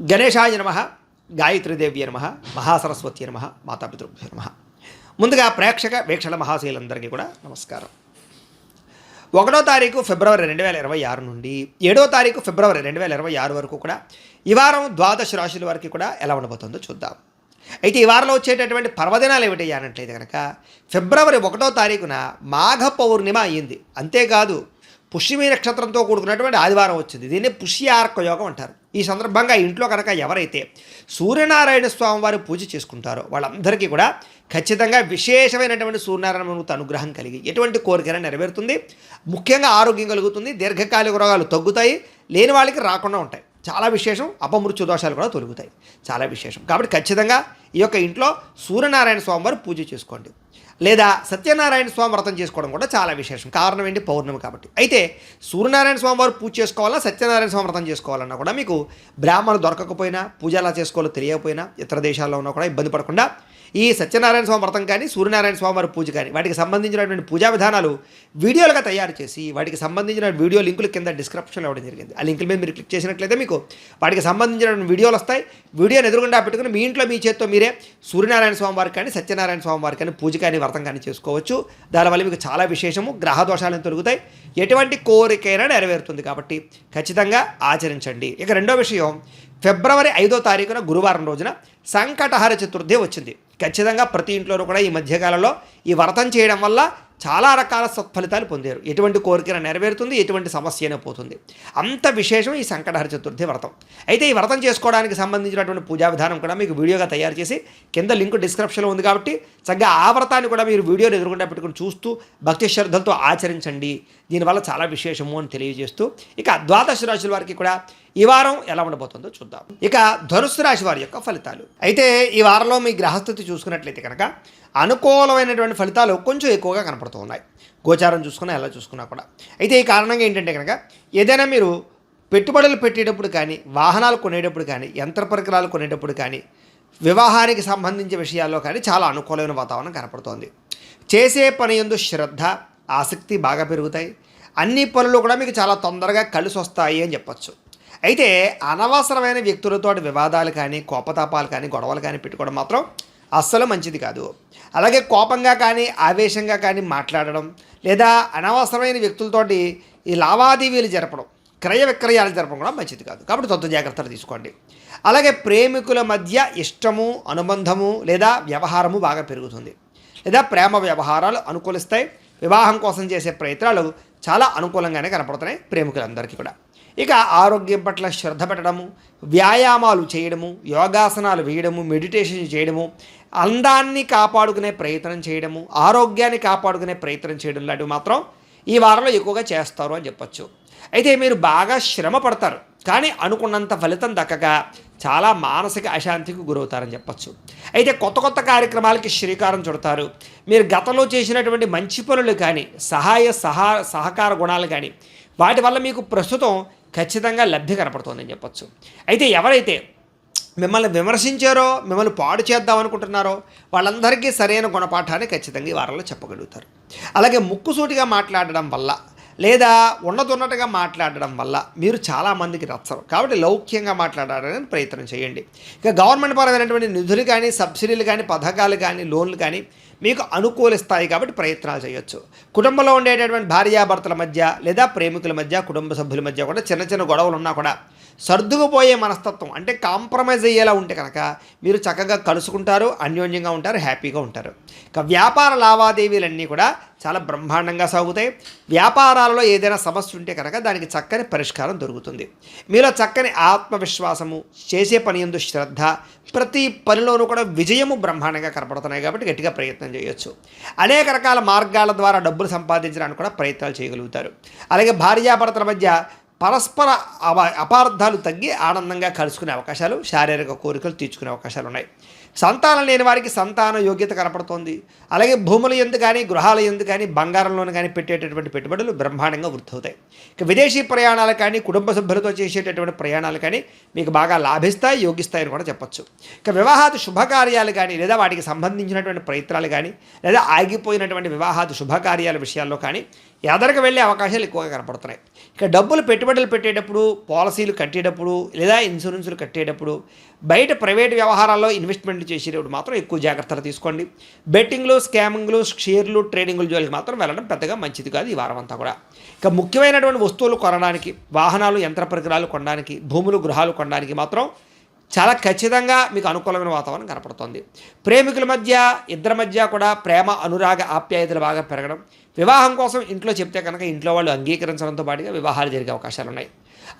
గణేశాయ నమ గాయత్రీదేవి నమ మహాసరస్వతి నమ మాతాపితృభ్య నమ. ముందుగా ప్రేక్షక వీక్షణ మహాశీలందరికీ కూడా నమస్కారం. ఒకటో తారీఖు ఫిబ్రవరి రెండు వేల ఇరవై ఆరు నుండి ఏడో తారీఖు ఫిబ్రవరి రెండు వేల ఇరవై ఆరు వరకు కూడా ఈ వారం ద్వాదశ రాశుల వరకు కూడా ఎలా ఉండబోతుందో చూద్దాం. అయితే ఈ వారంలో వచ్చేటటువంటి పర్వదినాలు ఏమిటి అన్నట్లయితే కనుక ఫిబ్రవరి ఒకటో తారీఖున మాఘ పౌర్ణిమ అయ్యింది అంతేకాదు పుష్యమి నక్షత్రంతో కూడుకున్నటువంటి ఆదివారం వచ్చింది. దీన్ని పుష్యార్క యోగం అంటారు. ఈ సందర్భంగా ఇంట్లో కనుక ఎవరైతే సూర్యనారాయణ స్వామి వారి పూజ చేసుకుంటారో వాళ్ళందరికీ కూడా ఖచ్చితంగా విశేషమైనటువంటి సూర్యనారాయణ అనుగ్రహం కలిగి ఎటువంటి కోరికైనా నెరవేరుతుంది. ముఖ్యంగా ఆరోగ్యం కలుగుతుంది దీర్ఘకాలిక రోగాలు తగ్గుతాయి లేని వాళ్ళకి రాకుండా ఉంటాయి. చాలా విశేషం అపమృత్యు దోషాలు కూడా తొలుగుతాయి. చాలా విశేషం. కాబట్టి ఖచ్చితంగా ఈ యొక్క ఇంట్లో సూర్యనారాయణ స్వామివారు పూజ చేసుకోండి. లేదా సత్యనారాయణ స్వామి వ్రతం చేసుకోవడం కూడా చాలా విశేషం. కారణం ఏంటి? పౌర్ణమి కాబట్టి. అయితే సూర్యనారాయణ స్వామి వారు పూజ చేసుకోవాలా? సత్యనారాయణ స్వామి వ్రతం చేసుకోవాలన్నా కూడా మీకు బ్రాహ్మణులు దొరకకపోయినా పూజ ఎలా చేసుకోవాలో తెలియకపోయినా ఇతర దేశాల్లో ఉన్నా కూడా ఇబ్బంది పడకుండా ఈ సత్యనారాయణ స్వామి వ్రతం కానీ సూర్యనారాయణ స్వామి వారి పూజ కానీ వాటికి సంబంధించినటువంటి పూజా విధానాలు వీడియోలుగా తయారు చేసి వాటికి సంబంధించిన వీడియో లింకులు కింద డిస్క్రిప్షన్లో ఇవ్వడం జరిగింది. ఆ లింకుల మీద మీరు క్లిక్ చేసినట్లయితే మీకు వాటికి సంబంధించిన వీడియోలు వస్తాయి. వీడియోని ఎదురుగుండా పెట్టుకుని మీ ఇంట్లో మీ చేత్తో మీరే సూర్యనారాయణ స్వామి వారికి కానీ సత్యనారాయణ స్వామి వారికి కానీ పూజ కానీ వ్రతం కానీ చేసుకోవచ్చు. దానివల్ల మీకు చాలా విశేషము గ్రహ దోషాలను తొలుగుతాయి. ఎటువంటి కోరికైనా నెరవేరుతుంది కాబట్టి ఖచ్చితంగా ఆచరించండి. ఇక రెండో విషయం ఫిబ్రవరి ఐదో తారీఖున గురువారం రోజున సంకటహర చతుర్థి వచ్చింది. ఖచ్చితంగా ప్రతి ఇంట్లోనూ కూడా ఈ మధ్యకాలంలో ఈ వ్రతం చేయడం వల్ల చాలా రకాల సత్ఫలితాలు పొందారు. ఎటువంటి కోరికన నెరవేరుతుంది ఎటువంటి సమస్యనే పోతుంది. అంత విశేషం ఈ సంకటహర చతుర్థి వ్రతం. అయితే ఈ వ్రతం చేసుకోవడానికి సంబంధించినటువంటి పూజా విధానం కూడా మీకు వీడియోగా తయారు చేసి కింద లింక్ డిస్క్రిప్షన్లో ఉంది కాబట్టి చక్కగా ఆ వ్రతాన్ని కూడా మీరు వీడియోని ఎదుర్కొంటే పెట్టుకుని చూస్తూ భక్తి శ్రద్ధలతో ఆచరించండి. దీనివల్ల చాలా విశేషము అని తెలియజేస్తూ ఇక ద్వాదశ రాశుల వారికి కూడా ఈ వారం ఎలా ఉండబోతుందో చూద్దాం. ఇక ధనుసు రాశి వారి యొక్క ఫలితాలు. అయితే ఈ వారంలో మీ గ్రహస్థితి చూసుకున్నట్లయితే కనుక అనుకూలమైనటువంటి ఫలితాలు కొంచెం ఎక్కువగా కనపడుతూ ఉన్నాయి. గోచారం చూసుకున్నా ఎలా చూసుకున్నా కూడా. అయితే ఈ కారణంగా ఏంటంటే కనుక ఏదైనా మీరు పెట్టుబడులు పెట్టేటప్పుడు కానీ వాహనాలు కొనేటప్పుడు కానీ యంత్ర పరికరాలు కొనేటప్పుడు కానీ వివాహానికి సంబంధించిన విషయాల్లో కానీ చాలా అనుకూలమైన వాతావరణం కనపడుతోంది. చేసే పని ఎందు శ్రద్ధ ఆసక్తి బాగా పెరుగుతాయి. అన్ని పనులు కూడా మీకు చాలా తొందరగా కలిసి వస్తాయి అని చెప్పచ్చు. అయితే అనవసరమైన వ్యక్తులతో వివాదాలు కానీ కోపతాపాలు కానీ గొడవలు కానీ పెట్టుకోవడం మాత్రం అస్సలు మంచిది కాదు. అలాగే కోపంగా కానీ ఆవేశంగా కానీ మాట్లాడడం లేదా అనవసరమైన వ్యక్తులతోటి ఈ లావాదేవీలు జరపడం క్రయ విక్రయాలు జరపడం కూడా మంచిది కాదు. కాబట్టి తొంత జాగ్రత్తలు తీసుకోండి. అలాగే ప్రేమికుల మధ్య ఇష్టము అనుబంధము లేదా వ్యవహారము బాగా పెరుగుతుంది. లేదా ప్రేమ వ్యవహారాలు అనుకూలిస్తాయి. వివాహం కోసం చేసే ప్రయత్నాలు చాలా అనుకూలంగానే కనపడుతున్నాయి ప్రేమికులందరికీ కూడా. ఇక ఆరోగ్యం పట్ల శ్రద్ధ పెట్టడము వ్యాయామాలు చేయడము యోగాసనాలు వేయడము మెడిటేషన్ చేయడము అందాన్ని కాపాడుకునే ప్రయత్నం చేయడము ఆరోగ్యాన్ని కాపాడుకునే ప్రయత్నం చేయడం లాంటివి మాత్రం ఈ వారంలో ఎక్కువగా చేస్తారు అని చెప్పొచ్చు. అయితే మీరు బాగా శ్రమ పడతారు కానీ అనుకున్నంత ఫలితం దక్కక చాలా మానసిక అశాంతికి గురవుతారని చెప్పచ్చు. అయితే కొత్త కొత్త కార్యక్రమాలకి శ్రీకారం చుడతారు. మీరు గతంలో చేసినటువంటి మంచి పనులు కానీ సహాయ సహా సహకార గుణాలు కానీ వాటి వల్ల మీకు ప్రస్తుతం ఖచ్చితంగా లబ్ధి కనపడుతుందని చెప్పొచ్చు. అయితే ఎవరైతే మిమ్మల్ని విమర్శించారో మిమ్మల్ని పాడు చేద్దాం అనుకుంటున్నారో వాళ్ళందరికీ సరైన గుణపాఠాన్ని ఖచ్చితంగా ఈ వారంలో చెప్పగలుగుతారు. అలాగే ముక్కుసూటిగా మాట్లాడడం వల్ల లేదా ఉన్నతున్నట్టుగా మాట్లాడడం వల్ల మీరు చాలామందికి నచ్చరు కాబట్టి లౌక్యంగా మాట్లాడడానికి ప్రయత్నం చేయండి. ఇక గవర్నమెంట్ పరమైనటువంటి నిధులు కానీ సబ్సిడీలు కానీ పథకాలు కానీ లోన్లు కానీ మీకు అనుకూలిస్తాయి కాబట్టి ప్రయత్నాలు చేయొచ్చు. కుటుంబంలో ఉండేటటువంటి భార్యాభర్తల మధ్య లేదా ప్రేమికుల మధ్య కుటుంబ సభ్యుల మధ్య కూడా చిన్న చిన్న గొడవలు ఉన్నా కూడా సర్దుకుపోయే మనస్తత్వం అంటే కాంప్రమైజ్ అయ్యేలా ఉంటే కనుక మీరు చక్కగా కలుసుకుంటారు అన్యోన్యంగా ఉంటారు హ్యాపీగా ఉంటారు. ఇక వ్యాపార లావాదేవీలన్నీ కూడా చాలా బ్రహ్మాండంగా సాగుతాయి. వ్యాపారాలలో ఏదైనా సమస్య ఉంటే కనుక దానికి చక్కని పరిష్కారం దొరుకుతుంది. మీలో చక్కని ఆత్మవిశ్వాసము చేసే పని ఎందు శ్రద్ధ ప్రతి పనిలోనూ కూడా విజయము బ్రహ్మాండంగా కనపడుతున్నాయి కాబట్టి గట్టిగా ప్రయత్నం చేయొచ్చు. అనేక రకాల మార్గాల ద్వారా డబ్బులు సంపాదించడానికి కూడా ప్రయత్నాలు చేయగలుగుతారు. అలాగే భార్యాభర్తల మధ్య పరస్పర అవ అపార్థాలు తగ్గి ఆనందంగా కలుసుకునే అవకాశాలు శారీరక కోరికలు తీర్చుకునే అవకాశాలు ఉన్నాయి. సంతానం లేని వారికి సంతాన యోగ్యత కనపడుతోంది. అలాగే భూముల ఎందు కానీ గృహాల ఎందు కానీ బంగారంలోని కానీ పెట్టేటటువంటి పెట్టుబడులు బ్రహ్మాండంగా వృద్ధవుతాయి. ఇక విదేశీ ప్రయాణాలు కానీ కుటుంబ సభ్యులతో చేసేటటువంటి ప్రయాణాలు కానీ మీకు బాగా లాభిస్తాయి యోగిస్తాయని కూడా చెప్పొచ్చు. ఇక వివాహాది శుభకార్యాలు కానీ లేదా వాటికి సంబంధించినటువంటి ప్రయత్నాలు కానీ లేదా ఆగిపోయినటువంటి వివాహాది శుభకార్యాల విషయాల్లో కానీ ఎదరికి వెళ్ళే అవకాశాలు ఎక్కువగా కనపడుతున్నాయి. ఇక డబ్బులు పెట్టుబడులు పెట్టేటప్పుడు పాలసీలు కట్టేటప్పుడు లేదా ఇన్సూరెన్సులు కట్టేటప్పుడు బయట ప్రైవేట్ వ్యవహారాల్లో ఇన్వెస్ట్మెంట్లు చేసేటప్పుడు మాత్రం ఎక్కువ జాగ్రత్తలు తీసుకోండి. బెట్టింగ్లు స్కామింగ్లు షేర్లు ట్రేడింగ్లు జోలికి మాత్రం వెళ్ళడం పెద్దగా మంచిది కాదు ఈ వారం అంతా కూడా. ఇక ముఖ్యమైనటువంటి వస్తువులు కొనడానికి వాహనాలు యంత్ర పరికరాలు కొనడానికి భూములు గృహాలు కొనడానికి మాత్రం చాలా ఖచ్చితంగా మీకు అనుకూలమైన వాతావరణం కనపడుతుంది. ప్రేమికుల మధ్య ఇద్దరి మధ్య కూడా ప్రేమ అనురాగ ఆప్యాయతలు బాగా పెరగడం వివాహం కోసం ఇంట్లో చెప్తే కనుక ఇంట్లో వాళ్ళు అంగీకరించడంతో పాటుగా వివాహాలు జరిగే అవకాశాలు ఉన్నాయి.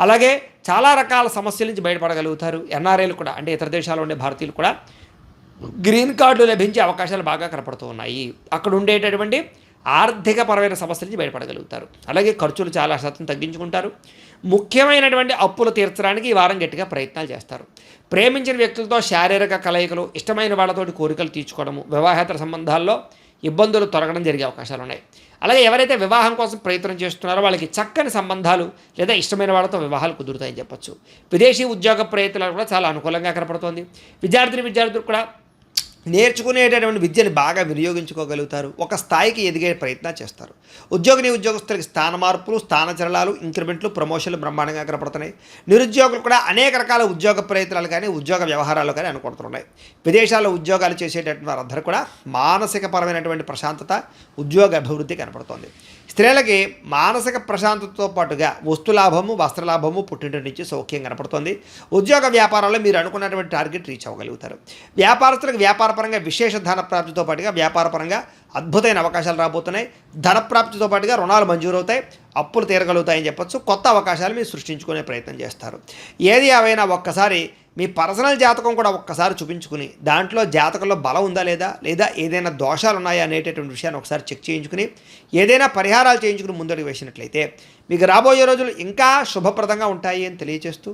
అలాగే చాలా రకాల సమస్యల నుంచి బయటపడగలుగుతారు. ఎన్ఆర్ఐలు కూడా అంటే ఇతర దేశాల్లో ఉండే భారతీయులు కూడా గ్రీన్ కార్డులు లభించే అవకాశాలు బాగా కనపడుతూ ఉన్నాయి. అక్కడ ఉండేటటువంటి ఆర్థికపరమైన సమస్యల నుంచి బయటపడగలుగుతారు. అలాగే ఖర్చులు చాలా శాతం తగ్గించుకుంటారు. ముఖ్యమైనటువంటి అప్పులు తీర్చడానికి ఈ వారం గట్టిగా ప్రయత్నాలు చేస్తారు. ప్రేమించిన వ్యక్తులతో శారీరక కలయికలు ఇష్టమైన వాళ్ళతోటి కోరికలు తీర్చుకోవడము వివాహేతర సంబంధాల్లో ఇబ్బందులు తొలగడం జరిగే అవకాశాలు ఉన్నాయి. అలాగే ఎవరైతే వివాహం కోసం ప్రయత్నం చేస్తున్నారో వాళ్ళకి చక్కని సంబంధాలు లేదా ఇష్టమైన వాళ్ళతో వివాహాలు కుదురుతాయని చెప్పొచ్చు. విదేశీ ఉద్యోగ ప్రయత్నాలు కూడా చాలా అనుకూలంగా కనపడుతోంది. విద్యార్థిని విద్యార్థులు కూడా నేర్చుకునేటటువంటి విద్యను బాగా వినియోగించుకోగలుగుతారు. ఒక స్థాయికి ఎదిగే ప్రయత్నం చేస్తారు. ఉద్యోగిని ఉద్యోగస్తులకి స్థాన మార్పులు స్థానచలనాలు ఇంక్రిమెంట్లు ప్రమోషన్లు బ్రహ్మాండంగా కనపడుతున్నాయి. నిరుద్యోగులు కూడా అనేక రకాల ఉద్యోగ ప్రయత్నాలు కానీ ఉద్యోగ వ్యవహారాలు కానీ అనుకుంటున్నాయి. విదేశాల్లో ఉద్యోగాలు చేసేటటువంటి వారందరూ కూడా మానసికపరమైనటువంటి ప్రశాంతత ఉద్యోగ అభివృద్ధి కనపడుతోంది. స్త్రీలకి మానసిక ప్రశాంతతతో పాటుగా వస్తులాభము వస్త్రలాభము పుట్టింటి నుంచి సౌఖ్యం కనపడుతుంది. ఉద్యోగ వ్యాపారాల్లో మీరు అనుకున్నటువంటి టార్గెట్ రీచ్ అవ్వగలుగుతారు. వ్యాపారస్తులకు వ్యాపారపరంగా విశేష ధన ప్రాప్తితో పాటుగా వ్యాపారపరంగా అద్భుతమైన అవకాశాలు రాబోతున్నాయి. ధన ప్రాప్తితో పాటుగా రుణాలు మంజూరవుతాయి. అప్పులు తీరగలుగుతాయని చెప్పొచ్చు. కొత్త అవకాశాలు మీరు సృష్టించుకునే ప్రయత్నం చేస్తారు. ఏది ఏవైనా ఒక్కసారి మీ పర్సనల్ జాతకం కూడా ఒక్కసారి చూపించుకుని దాంట్లో జాతకంలో బలం ఉందా లేదా లేదా ఏదైనా దోషాలు ఉన్నాయా అనేటటువంటి విషయాన్ని ఒకసారి చెక్ చేయించుకుని ఏదైనా పరిహారాలు చేయించుకుని ముందడుగు వేసినట్లయితే మీకు రాబోయే రోజులు ఇంకా శుభప్రదంగా ఉంటాయి అని తెలియజేస్తూ